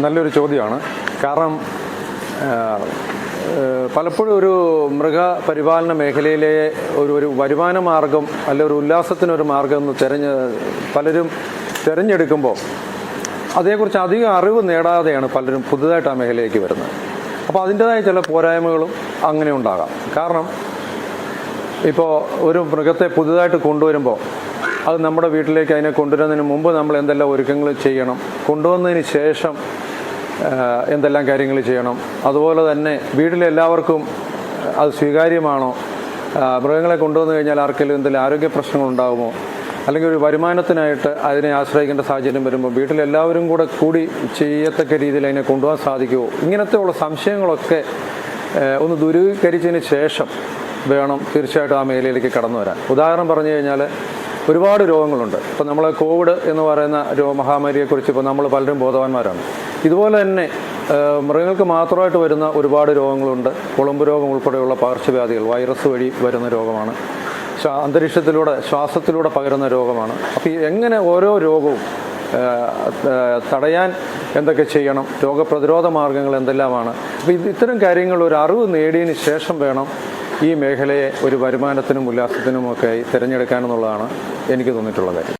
നല്ലൊരു ചോദ്യമാണ്. കാരണം പലപ്പോഴും ഒരു മൃഗപരിപാലന മേഖലയിലെ ഒരു ഒരു വരുമാന മാർഗം അല്ല ഒരു ഉല്ലാസത്തിനൊരു മാർഗം എന്ന് തിരഞ്ഞ് പലരും തിരഞ്ഞെടുക്കുമ്പോൾ അതേക്കുറിച്ച് അധികം അറിവ് നേടാതെയാണ് പലരും പുതുതായിട്ട് ആ മേഖലയിലേക്ക് വരുന്നത്. അപ്പോൾ അതിന്റെതായ ചില പോരായ്മകളും അങ്ങനെ ഉണ്ടാകാം. കാരണം ഇപ്പോൾ ഒരു മൃഗത്തെ പുതുതായിട്ട് കൊണ്ടുവരുമ്പോൾ അത് നമ്മുടെ വീട്ടിലേക്ക് അതിനെ കൊണ്ടുവരുന്നതിന് മുമ്പ് നമ്മൾ എന്തെല്ലാം ഒരുക്കങ്ങൾ ചെയ്യണം. കൊണ്ടുവന്നതിന് ശേഷം എന്തെല്ലാം കാര്യങ്ങൾ ചെയ്യണം. അതുപോലെ തന്നെ വീട്ടിലെ എല്ലാവർക്കും അത് സ്വീകാര്യമാണോ? മൃഗങ്ങളെ കൊണ്ടുവന്നു കഴിഞ്ഞാൽ ആർക്കെങ്കിലും എന്തെങ്കിലും ആരോഗ്യ പ്രശ്നങ്ങൾ ഉണ്ടാകുമോ? അല്ലെങ്കിൽ ഒരു വരുമാനത്തിനായിട്ട് അതിനെ ആശ്രയിക്കേണ്ട സാഹചര്യം വരുമ്പോൾ വീട്ടിലെല്ലാവരും കൂടെ കൂടി ചെയ്യത്തക്ക രീതിയിൽ അതിനെ കൊണ്ടുപോകാൻ സാധിക്കുമോ? ഇങ്ങനത്തെ ഉള്ള സംശയങ്ങളൊക്കെ ഒന്ന് ദൂരീകരിച്ചതിന് ശേഷം വേണം തീർച്ചയായിട്ടും ആ മേഖലയിലേക്ക് കടന്നു വരാൻ. ഉദാഹരണം പറഞ്ഞു കഴിഞ്ഞാൽ ഒരുപാട് രോഗങ്ങളുണ്ട്. ഇപ്പം നമ്മൾ കോവിഡ് എന്ന് പറയുന്ന രോഗ മഹാമാരിയെക്കുറിച്ച് ഇപ്പോൾ നമ്മൾ പലരും ബോധവാന്മാരാണ്. ഇതുപോലെ തന്നെ മൃഗങ്ങൾക്ക് മാത്രമായിട്ട് വരുന്ന ഒരുപാട് രോഗങ്ങളുണ്ട്. കുളമ്പ് രോഗം ഉൾപ്പെടെയുള്ള പകർച്ചവ്യാധികൾ വൈറസ് വഴി വരുന്ന രോഗമാണ്. അന്തരീക്ഷത്തിലൂടെ ശ്വാസത്തിലൂടെ പകരുന്ന രോഗമാണ്. അപ്പോൾ എങ്ങനെ ഓരോ രോഗവും തടയാൻ എന്തൊക്കെ ചെയ്യണം രോഗപ്രതിരോധ മാർഗങ്ങൾ എന്തെല്ലാമാണ് അപ്പോൾ ഇത് ഇത്തരം കാര്യങ്ങൾ ഒരു അറിവ് നേടിയതിന് ശേഷം വേണം ഈ മേഖലയെ ഒരു വരുമാനത്തിനും ഉല്ലാസത്തിനും ഒക്കെ തിരഞ്ഞെടുക്കാനെന്നുള്ളതാണ് എനിക്ക് തോന്നിയിട്ടുള്ള കാര്യം.